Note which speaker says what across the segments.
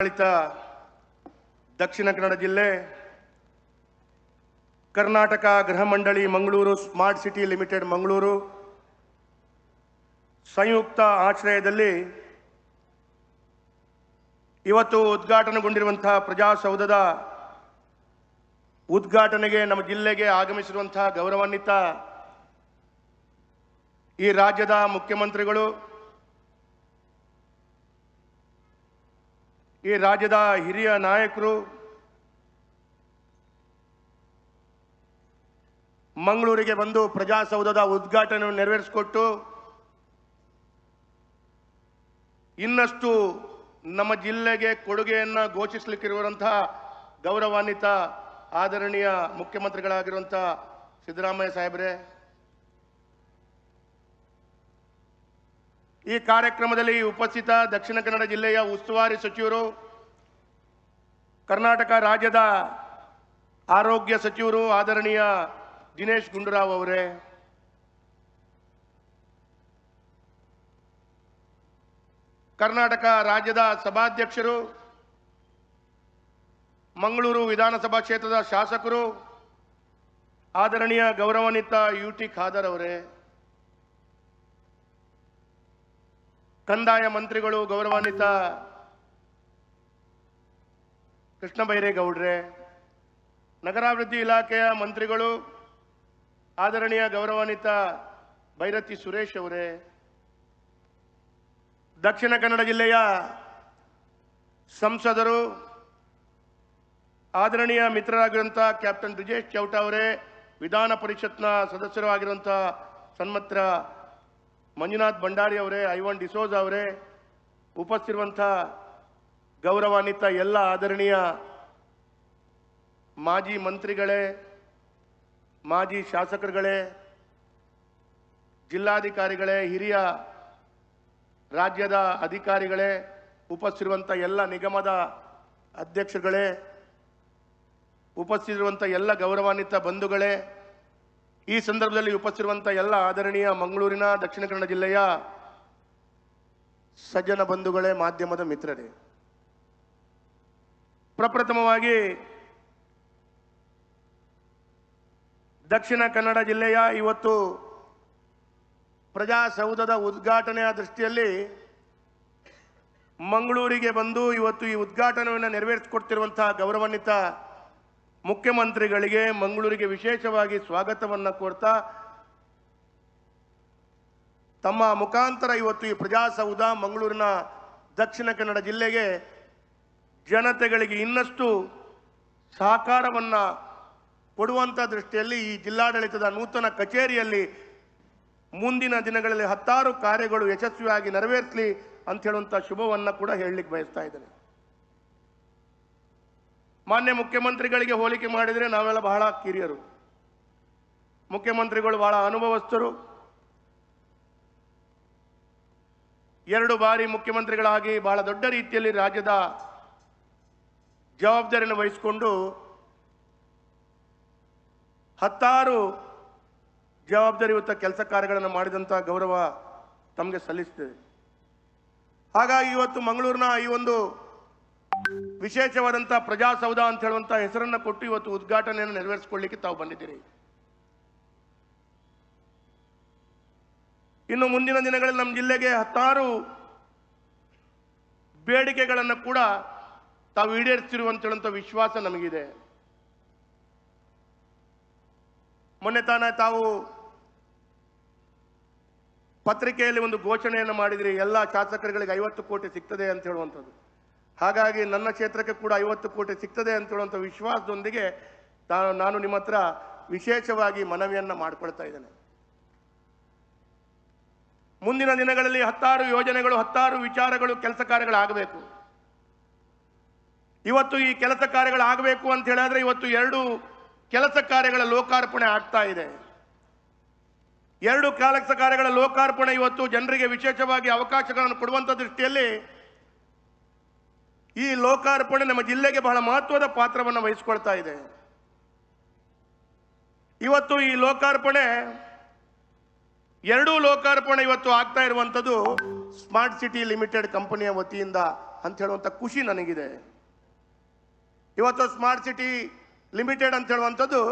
Speaker 1: ಆಡಳಿತ ದಕ್ಷಿಣ ಕನ್ನಡ ಜಿಲ್ಲೆ, Karnataka Gruha Mandali Mangaluru smart city limited Mangaluru, ಸಂಯುಕ್ತ ಆಶ್ರಯದಲ್ಲಿ ಇವತ್ತು ಉದ್ಘಾಟನೆಗೊಂಡಿರುವಂತಹ ಪ್ರಜಾಸೌಧದ ಉದ್ಘಾಟನೆಗೆ ನಮ್ಮ ಜಿಲ್ಲೆಗೆ ಆಗಮಿಸಿರುವಂತಹ ಗೌರವಾನ್ವಿತ ಈ ರಾಜ್ಯದ ಮುಖ್ಯಮಂತ್ರಿಗಳು ಈ ರಾಜ್ಯದ ಹಿರಿಯ ನಾಯಕರು ಮಂಗಳೂರಿಗೆ ಬಂದು ಪ್ರಜಾಸೌಧದ ಉದ್ಘಾಟನೆ ನೆರವೇರಿಸಿಕೊಟ್ಟು ಇನ್ನಷ್ಟು ನಮ್ಮ ಜಿಲ್ಲೆಗೆ ಕೊಡುಗೆಯನ್ನು ಘೋಷಿಸಲಿಕ್ಕಿರುವಂತಹ ಗೌರವಾನ್ವಿತ, ಆದರಣೀಯ ಮುಖ್ಯಮಂತ್ರಿಗಳಾಗಿರುವಂಥ ಸಿದ್ದರಾಮಯ್ಯ ಸಾಹೇಬ್ರೆ ಈ ಕಾರ್ಯಕ್ರಮದಲ್ಲಿ ಉಪಸ್ಥಿತ ದಕ್ಷಿಣ ಕನ್ನಡ ಜಿಲ್ಲೆಯ ಉಸ್ತುವಾರಿ ಸಚಿವರು, ಕರ್ನಾಟಕ ರಾಜ್ಯದ ಆರೋಗ್ಯ ಸಚಿವರು ಆದರಣೀಯ ದಿನೇಶ್ ಗುಂಡೂರಾವ್ ಅವರೇ, ಕರ್ನಾಟಕ ರಾಜ್ಯದ ಸಭಾಧ್ಯಕ್ಷರು, ಮಂಗಳೂರು ವಿಧಾನಸಭಾ ಕ್ಷೇತ್ರದ ಶಾಸಕರು, ಆದರಣೀಯ ಗೌರವಾನ್ವಿತ ಯು ಟಿ ಖಾದರ್ ಅವರೇ ಕಂದಾಯ ಮಂತ್ರಿಗಳು ಗೌರವಾನ್ವಿತ ಕೃಷ್ಣ ಬೈರೇಗೌಡ್ರೆ, ನಗರಾಭಿವೃದ್ಧಿ ಇಲಾಖೆಯ ಮಂತ್ರಿಗಳು, ಆದರಣೀಯ ಗೌರವಾನ್ವಿತ ಭೈರತಿ ಸುರೇಶ್ ಅವರೇ, ದಕ್ಷಿಣ ಕನ್ನಡ ಜಿಲ್ಲೆಯ ಸಂಸದರು, ಆದರಣೀಯ ಮಿತ್ರರಾಗಿರುವಂಥ ಕ್ಯಾಪ್ಟನ್ ಬ್ರಿಜೇಶ್ ಚೌಟ ಅವರೇ, ವಿಧಾನ ಪರಿಷತ್ನ ಸದಸ್ಯರು ಆಗಿರುವಂಥ ಸನ್ಮತ್ರ ಮಂಜುನಾಥ್ ಭಂಡಾರಿ ಅವರೇ, ಐವನ್ ಡಿಸೋಜ್ ಅವರೇ, ಉಪಸ್ಥಿರುವಂಥ ಗೌರವಾನ್ವಿತ ಎಲ್ಲ ಆದರಣೀಯ ಮಾಜಿ ಮಂತ್ರಿಗಳೇ, ಮಾಜಿ ಶಾಸಕರುಗಳೇ, ಜಿಲ್ಲಾಧಿಕಾರಿಗಳೇ, ಹಿರಿಯ ರಾಜ್ಯದ ಅಧಿಕಾರಿಗಳೇ, ಉಪಸ್ಥಿರುವಂಥ ಎಲ್ಲ ನಿಗಮದ ಅಧ್ಯಕ್ಷರುಗಳೇ ಉಪಸ್ಥಿತಿರುವಂಥ ಎಲ್ಲ ಗೌರವಾನ್ವಿತ ಬಂಧುಗಳೇ ಈ ಸಂದರ್ಭದಲ್ಲಿ ಉಪಸ್ಥಿರುವಂಥ ಎಲ್ಲ ಆದರಣೀಯ ಮಂಗಳೂರಿನ ದಕ್ಷಿಣ ಕನ್ನಡ ಜಿಲ್ಲೆಯ ಸಜ್ಜನ ಬಂಧುಗಳೇ, ಮಾಧ್ಯಮದ ಮಿತ್ರರೇ. ಪ್ರಪ್ರಥಮವಾಗಿ ದಕ್ಷಿಣ ಕನ್ನಡ ಜಿಲ್ಲೆಯ ಇವತ್ತು ಪ್ರಜಾಸೌಧದ ಉದ್ಘಾಟನೆಯ ದೃಷ್ಟಿಯಲ್ಲಿ ಮಂಗಳೂರಿಗೆ ಬಂದು ಇವತ್ತು ಈ ಉದ್ಘಾಟನೆಯನ್ನು ನೆರವೇರಿಸಿಕೊಡ್ತಿರುವಂತಹ ಗೌರವಾನ್ವಿತ ಮುಖ್ಯಮಂತ್ರಿಗಳಿಗೆ ಮಂಗಳೂರಿಗೆ ವಿಶೇಷವಾಗಿ ಸ್ವಾಗತವನ್ನು ಕೋರ್ತಾ, ತಮ್ಮ ಮುಖಾಂತರ ಇವತ್ತು ಈ ಪ್ರಜಾಸೌಧ ಮಂಗಳೂರಿನ ದಕ್ಷಿಣ ಕನ್ನಡ ಜಿಲ್ಲೆಗೆ ಜನತೆಗಳಿಗೆ ಇನ್ನಷ್ಟು ಸಹಕಾರವನ್ನು ಕೊಡುವಂಥ ದೃಷ್ಟಿಯಲ್ಲಿ ಈ ಜಿಲ್ಲಾಡಳಿತದ ನೂತನ ಕಚೇರಿಯಲ್ಲಿ ಮುಂದಿನ ದಿನಗಳಲ್ಲಿ ಹತ್ತಾರು ಕಾರ್ಯಗಳು ಯಶಸ್ವಿಯಾಗಿ ನೆರವೇರಿಸಲಿ ಅಂತ ಹೇಳುವಂಥ ಶುಭವನ್ನು ಕೂಡ ಹೇಳಲಿಕ್ಕೆ ಬಯಸ್ತಾ ಇದ್ದೇನೆ. ಮಾನ್ಯ ಮುಖ್ಯಮಂತ್ರಿಗಳಿಗೆ ಹೋಲಿಕೆ ಮಾಡಿದರೆ ನಾವೆಲ್ಲ ಬಹಳ ಕಿರಿಯರು. ಮುಖ್ಯಮಂತ್ರಿಗಳು ಬಹಳ ಅನುಭವಸ್ಥರು. ಎರಡು ಬಾರಿ ಮುಖ್ಯಮಂತ್ರಿಗಳಾಗಿ ಬಹಳ ದೊಡ್ಡ ರೀತಿಯಲ್ಲಿ ರಾಜ್ಯದ ಜವಾಬ್ದಾರಿಯನ್ನು ವಹಿಸಿಕೊಂಡು ಹತ್ತಾರು ಜವಾಬ್ದಾರಿಯುತ ಕೆಲಸ ಕಾರ್ಯಗಳನ್ನು ಮಾಡಿದಂಥ ಗೌರವ ತಮಗೆ ಸಲ್ಲಿಸ್ತೇವೆ ಹಾಗಾಗಿ ಇವತ್ತು ಮಂಗಳೂರಿನ ಈ ಒಂದು ವಿಶೇಷವಾದಂಥ ಪ್ರಜಾಸೌಧ ಅಂತ ಹೇಳುವಂತಹ ಹೆಸರನ್ನು ಕೊಟ್ಟು ಇವತ್ತು ಉದ್ಘಾಟನೆಯನ್ನು ನೆರವೇರಿಸಿಕೊಳ್ಳಿಕ್ಕೆ ತಾವು ಬಂದಿದ್ದೀರಿ. ಇನ್ನು ಮುಂದಿನ ದಿನಗಳಲ್ಲಿ ನಮ್ಮ ಜಿಲ್ಲೆಗೆ ಹತ್ತಾರು ಬೇಡಿಕೆಗಳನ್ನು ಕೂಡ ತಾವು ಈಡೇರಿಸಿರುವಂತ ವಿಶ್ವಾಸ ನಮಗಿದೆ. ಮೊನ್ನೆ ತಾನೇ ತಾವು ಪತ್ರಿಕೆಯಲ್ಲಿ ಒಂದು ಘೋಷಣೆಯನ್ನು ಮಾಡಿದ್ರಿ, ಎಲ್ಲ ಶಾಸಕರುಗಳಿಗೆ ಐವತ್ತು ಕೋಟಿ ಸಿಗ್ತದೆ ಅಂತ ಹೇಳುವಂಥದ್ದು. ಹಾಗಾಗಿ ನನ್ನ ಕ್ಷೇತ್ರಕ್ಕೆ ಕೂಡ ಐವತ್ತು ಕೋಟಿ ಸಿಗ್ತದೆ ಅಂತ ಹೇಳುವಂಥ ವಿಶ್ವಾಸದೊಂದಿಗೆ ನಾನು ನಾನು ನಿಮ್ಮ ಹತ್ರ ವಿಶೇಷವಾಗಿ ಮನವಿಯನ್ನು ಮಾಡಿಕೊಳ್ತಾ ಇದ್ದೇನೆ. ಮುಂದಿನ ದಿನಗಳಲ್ಲಿ ಹತ್ತಾರು ಯೋಜನೆಗಳು, ಹತ್ತಾರು ವಿಚಾರಗಳು, ಕೆಲಸ ಕಾರ್ಯಗಳಾಗಬೇಕು. ಇವತ್ತು ಈ ಕೆಲಸ ಕಾರ್ಯಗಳಾಗಬೇಕು ಅಂತ ಹೇಳಿದ್ರೆ ಇವತ್ತು ಎರಡು ಕೆಲಸ ಕಾರ್ಯಗಳ ಲೋಕಾರ್ಪಣೆ ಆಗ್ತಾ ಇದೆ. ಎರಡು ಕೆಲಸ ಕಾರ್ಯಗಳ ಲೋಕಾರ್ಪಣೆ ಇವತ್ತು ಜನರಿಗೆ ವಿಶೇಷವಾಗಿ ಅವಕಾಶಗಳನ್ನು ಕೊಡುವಂಥ ದೃಷ್ಟಿಯಲ್ಲಿ ಈ ಲೋಕಾರ್ಪಣೆ ನಮ್ಮ ಜಿಲ್ಲೆಗೆ ಬಹಳ ಮಹತ್ವದ ಪಾತ್ರವನ್ನು ವಹಿಸಿಕೊಳ್ತಾ ಇದೆ. ಇವತ್ತು ಈ ಲೋಕಾರ್ಪಣೆ, ಎರಡೂ ಲೋಕಾರ್ಪಣೆ ಇವತ್ತು ಆಗ್ತಾ ಇರುವಂಥದ್ದು ಸ್ಮಾರ್ಟ್ ಸಿಟಿ ಲಿಮಿಟೆಡ್ ಕಂಪನಿಯ ವತಿಯಿಂದ ಅಂತ ಹೇಳುವಂಥ ಖುಷಿ ನನಗಿದೆ. ಇವತ್ತು ಸ್ಮಾರ್ಟ್ ಸಿಟಿ ಲಿಮಿಟೆಡ್ ಅಂತ ಹೇಳುವಂಥದ್ದು,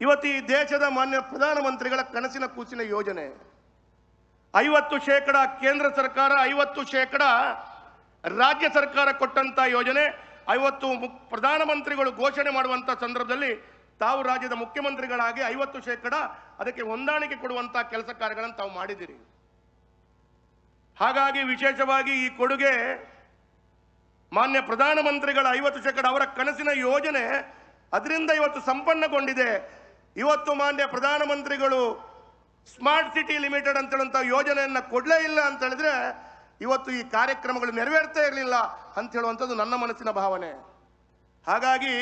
Speaker 1: ಇವತ್ತು ಈ ದೇಶದ ಮಾನ್ಯ ಪ್ರಧಾನಮಂತ್ರಿಗಳ ಕನಸಿನ ಕೂಸಿನ ಯೋಜನೆ. ಐವತ್ತು ಶೇಕಡ ಕೇಂದ್ರ ಸರ್ಕಾರ ಐವತ್ತು ಶೇಕಡ ರಾಜ್ಯ ಸರ್ಕಾರ ಕೊಟ್ಟಂತ ಯೋಜನೆ, ಐವತ್ತು ಮು- ಪ್ರಧಾನಮಂತ್ರಿಗಳು ಘೋಷಣೆ ಮಾಡುವಂತ ಸಂದರ್ಭದಲ್ಲಿ ತಾವು ರಾಜ್ಯದ ಮುಖ್ಯಮಂತ್ರಿಗಳಾಗಿ ಐವತ್ತು ಶೇಕಡ ಅದಕ್ಕೆ ಹೊಂದಾಣಿಕೆ ಕೊಡುವಂತ ಕೆಲಸ ಕಾರ್ಯಗಳನ್ನು ತಾವು ಮಾಡಿದ್ದೀರಿ. ಹಾಗಾಗಿ ವಿಶೇಷವಾಗಿ ಈ ಕೊಡುಗೆ ಮಾನ್ಯ ಪ್ರಧಾನಮಂತ್ರಿಗಳ ಐವತ್ತು ಶೇಕಡ ಅವರ ಕನಸಿನ ಯೋಜನೆ ಅದರಿಂದ ಇವತ್ತು ಸಂಪನ್ನಗೊಂಡಿದೆ. ಇವತ್ತು ಮಾನ್ಯ ಪ್ರಧಾನಮಂತ್ರಿಗಳು ಸ್ಮಾರ್ಟ್ ಸಿಟಿ ಲಿಮಿಟೆಡ್ ಅಂತ ಹೇಳುವಂಥ ಯೋಜನೆಯನ್ನ ಕೊಡಲೇ ಇಲ್ಲ ಅಂತ ಹೇಳಿದ್ರೆ ಇವತ್ತು ಈ ಕಾರ್ಯಕ್ರಮಗಳು ನೆರವೇರ್ತಾ ಇರಲಿಲ್ಲ ಅಂತ ಹೇಳುವಂಥದ್ದು ನನ್ನ ಮನಸ್ಸಿನ ಭಾವನೆ. ಹಾಗಾಗಿ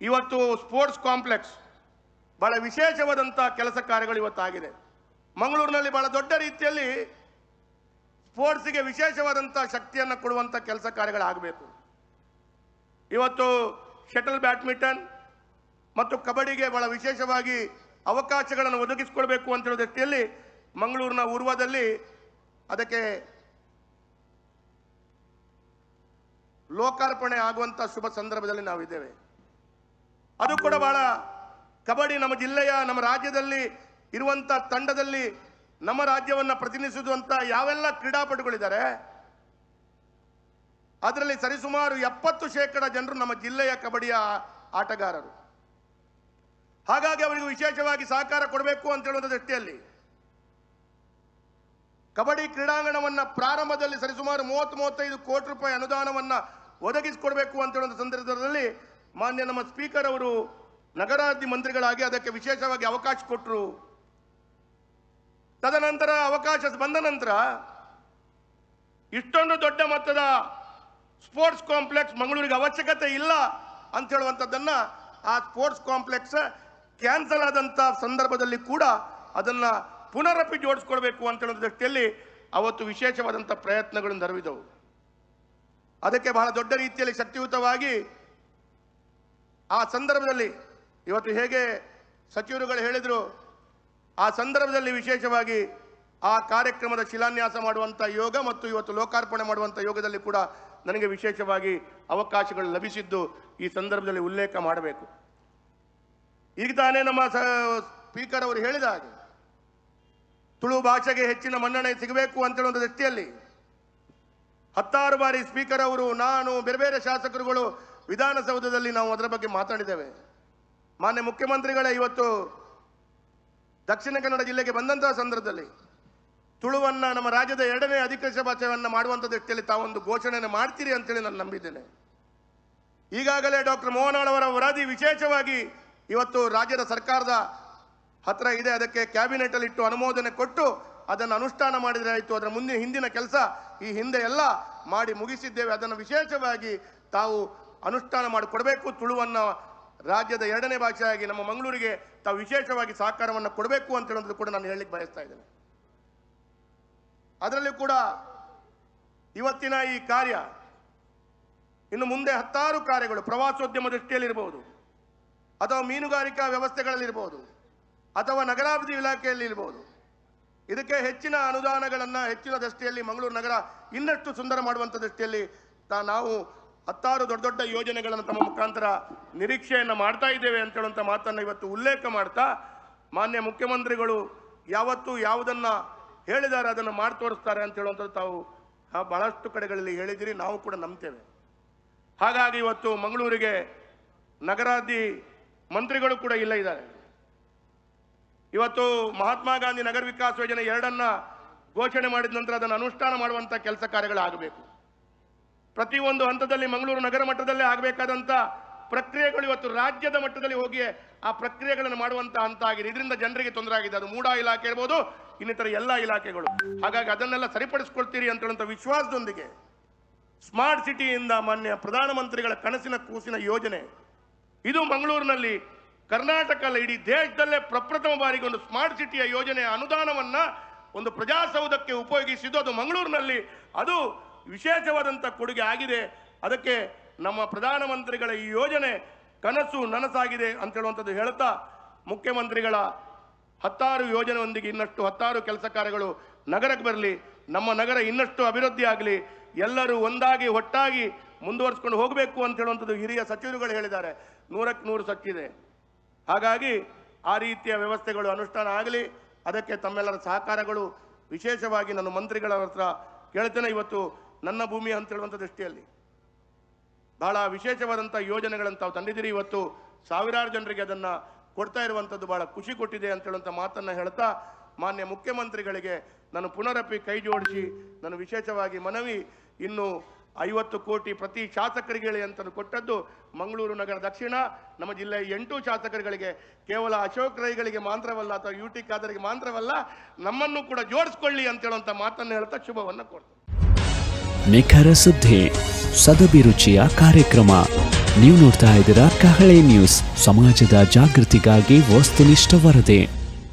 Speaker 1: ಇವತ್ತು ಸ್ಪೋರ್ಟ್ಸ್ ಕಾಂಪ್ಲೆಕ್ಸ್ ಬಹಳ ವಿಶೇಷವಾದಂಥ ಕೆಲಸ ಕಾರ್ಯಗಳು ಇವತ್ತಾಗಿದೆ. ಮಂಗಳೂರಿನಲ್ಲಿ ಬಹಳ ದೊಡ್ಡ ರೀತಿಯಲ್ಲಿ ಸ್ಪೋರ್ಟ್ಸಿಗೆ ವಿಶೇಷವಾದಂಥ ಶಕ್ತಿಯನ್ನು ಕೊಡುವಂಥ ಕೆಲಸ ಕಾರ್ಯಗಳಾಗಬೇಕು. ಇವತ್ತು ಶಟಲ್ ಬ್ಯಾಡ್ಮಿಂಟನ್ ಮತ್ತು ಕಬಡ್ಡಿಗೆ ಬಹಳ ವಿಶೇಷವಾಗಿ ಅವಕಾಶಗಳನ್ನು ಒದಗಿಸಿಕೊಳ್ಬೇಕು ಅಂತ ಹೇಳೋ ದೃಷ್ಟಿಯಲ್ಲಿ ಮಂಗಳೂರಿನ ಉರ್ವದಲ್ಲಿ ಅದಕ್ಕೆ ಲೋಕಾರ್ಪಣೆ ಆಗುವಂಥ ಶುಭ ಸಂದರ್ಭದಲ್ಲಿ ನಾವಿದ್ದೇವೆ. ಅದು ಕೂಡ ಬಹಳ ಕಬಡ್ಡಿ ನಮ್ಮ ಜಿಲ್ಲೆಯ, ನಮ್ಮ ರಾಜ್ಯದಲ್ಲಿ ಇರುವಂತ ತಂಡದಲ್ಲಿ ನಮ್ಮ ರಾಜ್ಯವನ್ನ ಪ್ರತಿನಿಧಿಸುವಂತ ಯಾವೆಲ್ಲ ಕ್ರೀಡಾಪಟುಗಳಿದ್ದಾರೆ, ಅದರಲ್ಲಿ ಸರಿಸುಮಾರು ಎಪ್ಪತ್ತು ಶೇಕಡ ಜನರು ನಮ್ಮ ಜಿಲ್ಲೆಯ ಕಬಡ್ಡಿಯ ಆಟಗಾರರು. ಹಾಗಾಗಿ ಅವರಿಗೆ ವಿಶೇಷವಾಗಿ ಸಹಕಾರ ಕೊಡಬೇಕು ಅಂತ ಹೇಳುವಂಥ ದೃಷ್ಟಿಯಲ್ಲಿ ಕಬಡ್ಡಿ ಕ್ರೀಡಾಂಗಣವನ್ನ ಪ್ರಾರಂಭದಲ್ಲಿ ಸರಿಸುಮಾರು ಮೂವತ್ತು ಮೂವತ್ತೈದು ಕೋಟಿ ರೂಪಾಯಿ ಅನುದಾನವನ್ನ ಒದಗಿಸಿಕೊಡ್ಬೇಕು ಅಂತ ಹೇಳುವಂಥ ಸಂದರ್ಭದಲ್ಲಿ ಮಾನ್ಯ ನಮ್ಮ ಸ್ಪೀಕರ್ ಅವರು ನಗರಾಧಿ ಮಂತ್ರಿಗಳಾಗಿ ಅದಕ್ಕೆ ವಿಶೇಷವಾಗಿ ಅವಕಾಶ ಕೊಟ್ಟರು ತದನಂತರ ಅವಕಾಶ ಬಂದ ನಂತರ ಇಷ್ಟೊಂದು ದೊಡ್ಡ ಮೊತ್ತದ ಸ್ಪೋರ್ಟ್ಸ್ ಕಾಂಪ್ಲೆಕ್ಸ್ ಮಂಗಳೂರಿಗೆ ಅವಶ್ಯಕತೆ ಇಲ್ಲ ಅಂತ ಹೇಳುವಂಥದ್ದನ್ನ ಆ ಸ್ಪೋರ್ಟ್ಸ್ ಕಾಂಪ್ಲೆಕ್ಸ್ ಕ್ಯಾನ್ಸಲ್ ಆದಂಥ ಸಂದರ್ಭದಲ್ಲಿ ಕೂಡ ಅದನ್ನ ಪುನರಪಿ ಜೋಡಿಸ್ಕೊಳ್ಬೇಕು ಅಂತ ಹೇಳೋ ದೃಷ್ಟಿಯಲ್ಲಿ ಅವತ್ತು ವಿಶೇಷವಾದಂಥ ಪ್ರಯತ್ನಗಳು ನೆರವಿದವು ಅದಕ್ಕೆ ಬಹಳ ದೊಡ್ಡ ರೀತಿಯಲ್ಲಿ ಶಕ್ತಿಯುತವಾಗಿ ಆ ಸಂದರ್ಭದಲ್ಲಿ ಇವತ್ತು ಹೇಗೆ ಸಚಿವರುಗಳು ಹೇಳಿದರು, ಆ ಸಂದರ್ಭದಲ್ಲಿ ವಿಶೇಷವಾಗಿ ಆ ಕಾರ್ಯಕ್ರಮದ ಶಿಲಾನ್ಯಾಸ ಮಾಡುವಂಥ ಯೋಗ ಮತ್ತು ಇವತ್ತು ಲೋಕಾರ್ಪಣೆ ಮಾಡುವಂಥ ಯೋಗದಲ್ಲಿ ಕೂಡ ನನಗೆ ವಿಶೇಷವಾಗಿ ಅವಕಾಶಗಳು ಲಭಿಸಿದ್ದು ಈ ಸಂದರ್ಭದಲ್ಲಿ ಉಲ್ಲೇಖ ಮಾಡಬೇಕು. ಈಗ ತಾನೇ ನಮ್ಮ ಸ್ಪೀಕರ್ ಅವರು ಹೇಳಿದ ಹಾಗೆ, ತುಳು ಭಾಷೆಗೆ ಹೆಚ್ಚಿನ ಮನ್ನಣೆ ಸಿಗಬೇಕು ಅಂತ ದೃಷ್ಟಿಯಲ್ಲಿ ಹತ್ತಾರು ಬಾರಿ ಸ್ಪೀಕರ್ ಅವರು, ನಾನು, ಬೇರೆ ಬೇರೆ ಶಾಸಕರುಗಳು ವಿಧಾನಸೌಧದಲ್ಲಿ ನಾವು ಅದರ ಬಗ್ಗೆ ಮಾತಾಡಿದ್ದೇವೆ. ಮಾನ್ಯ ಮುಖ್ಯಮಂತ್ರಿಗಳೇ, ಇವತ್ತು ದಕ್ಷಿಣ ಕನ್ನಡ ಜಿಲ್ಲೆಗೆ ಬಂದಂತಹ ಸಂದರ್ಭದಲ್ಲಿ ತುಳುವನ್ನ ನಮ್ಮ ರಾಜ್ಯದ ಎರಡನೇ ಅಧಿಕೃತ ಭಾಷೆಯನ್ನು ಮಾಡುವಂಥ ದೃಷ್ಟಿಯಲ್ಲಿ ತಾವೊಂದು ಘೋಷಣೆಯನ್ನು ಮಾಡ್ತೀರಿ ಅಂತೇಳಿ ನಾನು ನಂಬಿದ್ದೇನೆ. ಈಗಾಗಲೇ ಡಾಕ್ಟರ್ ಮೋಹನಾಳ್ ಅವರ ವರದಿ ವಿಶೇಷವಾಗಿ ಇವತ್ತು ರಾಜ್ಯದ ಸರ್ಕಾರದ ಹತ್ರ ಇದೆ. ಅದಕ್ಕೆ ಕ್ಯಾಬಿನೆಟ್ ಅಲ್ಲಿ ಇಟ್ಟು ಅನುಮೋದನೆ ಕೊಟ್ಟು ಅದನ್ನು ಅನುಷ್ಠಾನ ಮಾಡಿದರೆ ಆಯಿತು. ಅದರ ಮುಂದೆ ಹಿಂದಿನ ಕೆಲಸ, ಈ ಹಿಂದೆ ಎಲ್ಲ ಮಾಡಿ ಮುಗಿಸಿದ್ದೇವೆ. ಅದನ್ನು ವಿಶೇಷವಾಗಿ ತಾವು ಅನುಷ್ಠಾನ ಮಾಡಿಕೊಡಬೇಕು. ತುಳುವನ್ನ ರಾಜ್ಯದ ಎರಡನೇ ಭಾಷೆಯಾಗಿ ನಮ್ಮ ಮಂಗಳೂರಿಗೆ ತಾವು ವಿಶೇಷವಾಗಿ ಸಹಕಾರವನ್ನು ಕೊಡಬೇಕು ಅಂತ ಹೇಳೋದು ಕೂಡ ನಾನು ಹೇಳಲಿಕ್ಕೆ ಬಯಸ್ತಾ ಇದ್ದೇನೆ. ಅದರಲ್ಲಿ ಕೂಡ ಇವತ್ತಿನ ಈ ಕಾರ್ಯ ಇನ್ನು ಮುಂದೆ ಹತ್ತಾರು ಕಾರ್ಯಗಳು ಪ್ರವಾಸೋದ್ಯಮ ದೃಷ್ಟಿಯಲ್ಲಿರ್ಬೋದು, ಅಥವಾ ಮೀನುಗಾರಿಕಾ ವ್ಯವಸ್ಥೆಗಳಲ್ಲಿರ್ಬೋದು, ಅಥವಾ ನಗರಾಭಿವೃದ್ಧಿ ಇಲಾಖೆಯಲ್ಲಿ ಇರ್ಬೋದು ಇದಕ್ಕೆ ಹೆಚ್ಚಿನ ಅನುದಾನಗಳನ್ನು ಹೆಚ್ಚಿನ ದೃಷ್ಟಿಯಲ್ಲಿ ಮಂಗಳೂರು ನಗರ ಇನ್ನಷ್ಟು ಸುಂದರ ಮಾಡುವಂಥ ದೃಷ್ಟಿಯಲ್ಲಿ ನಾವು ಹತ್ತಾರು ದೊಡ್ಡ ದೊಡ್ಡ ಯೋಜನೆಗಳನ್ನು ತಮ್ಮ ಮುಖಾಂತರ ನಿರೀಕ್ಷೆಯನ್ನು ಮಾಡ್ತಾ ಇದ್ದೇವೆ ಅಂತ ಹೇಳುವಂಥ ಮಾತನ್ನು ಇವತ್ತು ಉಲ್ಲೇಖ ಮಾಡ್ತಾ ಮಾನ್ಯ ಮುಖ್ಯಮಂತ್ರಿಗಳು ಯಾವತ್ತೂ ಯಾವುದನ್ನ ಹೇಳಿದ್ದಾರೆ ಅದನ್ನು ಮಾಡಿ ತೋರಿಸ್ತಾರೆ ಅಂತ ಹೇಳುವಂಥದ್ದು ತಾವು ಬಹಳಷ್ಟು ಕಡೆಗಳಲ್ಲಿ ಹೇಳಿದಿರಿ, ನಾವು ಕೂಡ ನಂಬ್ತೇವೆ. ಹಾಗಾಗಿ ಇವತ್ತು ಮಂಗಳೂರಿಗೆ ನಗರಾದಿ ಮಂತ್ರಿಗಳು ಕೂಡ ಇಲ್ಲ ಇದ್ದಾರೆ. ಇವತ್ತು ಮಹಾತ್ಮ ಗಾಂಧಿ ನಗರ ವಿಕಾಸ ಯೋಜನೆ ಎರಡನ್ನ ಘೋಷಣೆ ಮಾಡಿದ ನಂತರ ಅದನ್ನು ಅನುಷ್ಠಾನ ಮಾಡುವಂಥ ಕೆಲಸ ಕಾರ್ಯಗಳಾಗಬೇಕು. ಪ್ರತಿಯೊಂದು ಹಂತದಲ್ಲಿ ಮಂಗಳೂರು ನಗರ ಮಟ್ಟದಲ್ಲೇ ಆಗಬೇಕಾದಂಥ ಪ್ರಕ್ರಿಯೆಗಳು ಇವತ್ತು ರಾಜ್ಯದ ಮಟ್ಟದಲ್ಲಿ ಹೋಗಿ ಆ ಪ್ರಕ್ರಿಯೆಗಳನ್ನು ಮಾಡುವಂತಹ ಹಂತ ಆಗಿದೆ. ಇದರಿಂದ ಜನರಿಗೆ ತೊಂದರೆ ಆಗಿದೆ. ಅದು ಮೂಡಾ ಇಲಾಖೆ ಇರ್ಬೋದು, ಇನ್ನಿತರ ಎಲ್ಲ ಇಲಾಖೆಗಳು. ಹಾಗಾಗಿ ಅದನ್ನೆಲ್ಲ ಸರಿಪಡಿಸ್ಕೊಳ್ತೀರಿ ಅಂತ ವಿಶ್ವಾಸದೊಂದಿಗೆ ಸ್ಮಾರ್ಟ್ ಸಿಟಿಯಿಂದ ಮಾನ್ಯ ಪ್ರಧಾನಮಂತ್ರಿಗಳ ಕನಸಿನ ಕೂಸಿನ ಯೋಜನೆ. ಇದು ಮಂಗಳೂರಿನಲ್ಲಿ ಕರ್ನಾಟಕ ಅಲ್ಲ ಇಡೀ ದೇಶದಲ್ಲೇ ಪ್ರಪ್ರಥಮ ಬಾರಿಗೆ ಒಂದು ಸ್ಮಾರ್ಟ್ ಸಿಟಿಯ ಯೋಜನೆಯ ಅನುದಾನವನ್ನ ಒಂದು ಪ್ರಜಾಸೌಧಕ್ಕೆ ಉಪಯೋಗಿಸಿದ್ದು ಅದು ಮಂಗಳೂರಿನಲ್ಲಿ. ಅದು ವಿಶೇಷವಾದಂಥ ಕೊಡುಗೆ ಆಗಿದೆ. ಅದಕ್ಕೆ ನಮ್ಮ ಪ್ರಧಾನಮಂತ್ರಿಗಳ ಈ ಯೋಜನೆ ಕನಸು ನನಸಾಗಿದೆ ಅಂತ ಹೇಳುವಂಥದ್ದು ಹೇಳ್ತಾ ಮುಖ್ಯಮಂತ್ರಿಗಳ ಹತ್ತಾರು ಯೋಜನೆಯೊಂದಿಗೆ ಇನ್ನಷ್ಟು ಹತ್ತಾರು ಕೆಲಸ ಕಾರ್ಯಗಳು ನಗರಕ್ಕೆ ಬರಲಿ, ನಮ್ಮ ನಗರ ಇನ್ನಷ್ಟು ಅಭಿವೃದ್ಧಿ ಆಗಲಿ, ಎಲ್ಲರೂ ಒಂದಾಗಿ ಒಟ್ಟಾಗಿ ಮುಂದುವರಿಸ್ಕೊಂಡು ಹೋಗಬೇಕು ಅಂತ ಹೇಳುವಂಥದ್ದು ಹಿರಿಯ ಸಚಿವರುಗಳು ಹೇಳಿದ್ದಾರೆ. ನೂರಕ್ಕೆ ನೂರು ಸಚ್ಚಿದೆ ಹಾಗಾಗಿ ಆ ರೀತಿಯ ವ್ಯವಸ್ಥೆಗಳು ಅನುಷ್ಠಾನ ಆಗಲಿ, ಅದಕ್ಕೆ ತಮ್ಮೆಲ್ಲರ ಸಹಕಾರಗಳು ವಿಶೇಷವಾಗಿ ನಾನು ಮಂತ್ರಿಗಳ ಹತ್ರ ಕೇಳ್ತೇನೆ ಇವತ್ತು ನನ್ನ ಭೂಮಿ ಅಂತ ಹೇಳುವಂಥ ದೃಷ್ಟಿಯಲ್ಲಿ. ಬಹಳ ವಿಶೇಷವಾದಂಥ ಯೋಜನೆಗಳನ್ನು ತಾವು ತಂದಿದ್ದೀರಿ ಇವತ್ತು. ಸಾವಿರಾರು ಜನರಿಗೆ ಅದನ್ನು ಕೊಡ್ತಾ ಇರುವಂಥದ್ದು ಬಹಳ ಖುಷಿ ಕೊಟ್ಟಿದೆ ಅಂತ ಹೇಳುವಂಥ ಮಾತನ್ನ ಹೇಳ್ತಾ ಮಾನ್ಯ ಮುಖ್ಯಮಂತ್ರಿಗಳಿಗೆ ನಾನು ಪುನರಪಿ ಕೈ ಜೋಡಿಸಿ ನಾನು ವಿಶೇಷವಾಗಿ ಮನವಿ ಇನ್ನು ಐವತ್ತು ಕೋಟಿ ಪ್ರತಿ ಶಾಸಕರಿಗೆ ಅಂತ ಕೊಟ್ಟದ್ದು ಮಂಗಳೂರು ನಗರ ದಕ್ಷಿಣ. ನಮ್ಮ ಜಿಲ್ಲೆಯ ಎಂಟು ಶಾಸಕರುಗಳಿಗೆ, ಕೇವಲ ಅಶೋಕ್ ರೈಗಳಿಗೆ ಮಾತ್ರವಲ್ಲ ಅಥವಾ ಯು ಟಿ ಖಾದರಿಗೆ ಮಾತ್ರವಲ್ಲ, ನಮ್ಮನ್ನು ಕೂಡ ಜೋಡಿಸ್ಕೊಳ್ಳಿ ಅಂತ ಹೇಳುವಂಥ ಮಾತನ್ನು ಹೇಳ್ತಾ ಶುಭವನ್ನು ಕೊಡ್ತೇನೆ
Speaker 2: ನಿಖರ ಸುದ್ದಿ ಸದಭಿರುಚಿಯ ಕಾರ್ಯಕ್ರಮ. ನೀವು ನೋಡ್ತಾ ಇದ್ದೀರಾ ಕಹಳೆ ನ್ಯೂಸ್. ಸಮಾಜದ ಜಾಗೃತಿಗಾಗಿ ವಸ್ತುನಿಷ್ಠ ವರದಿ.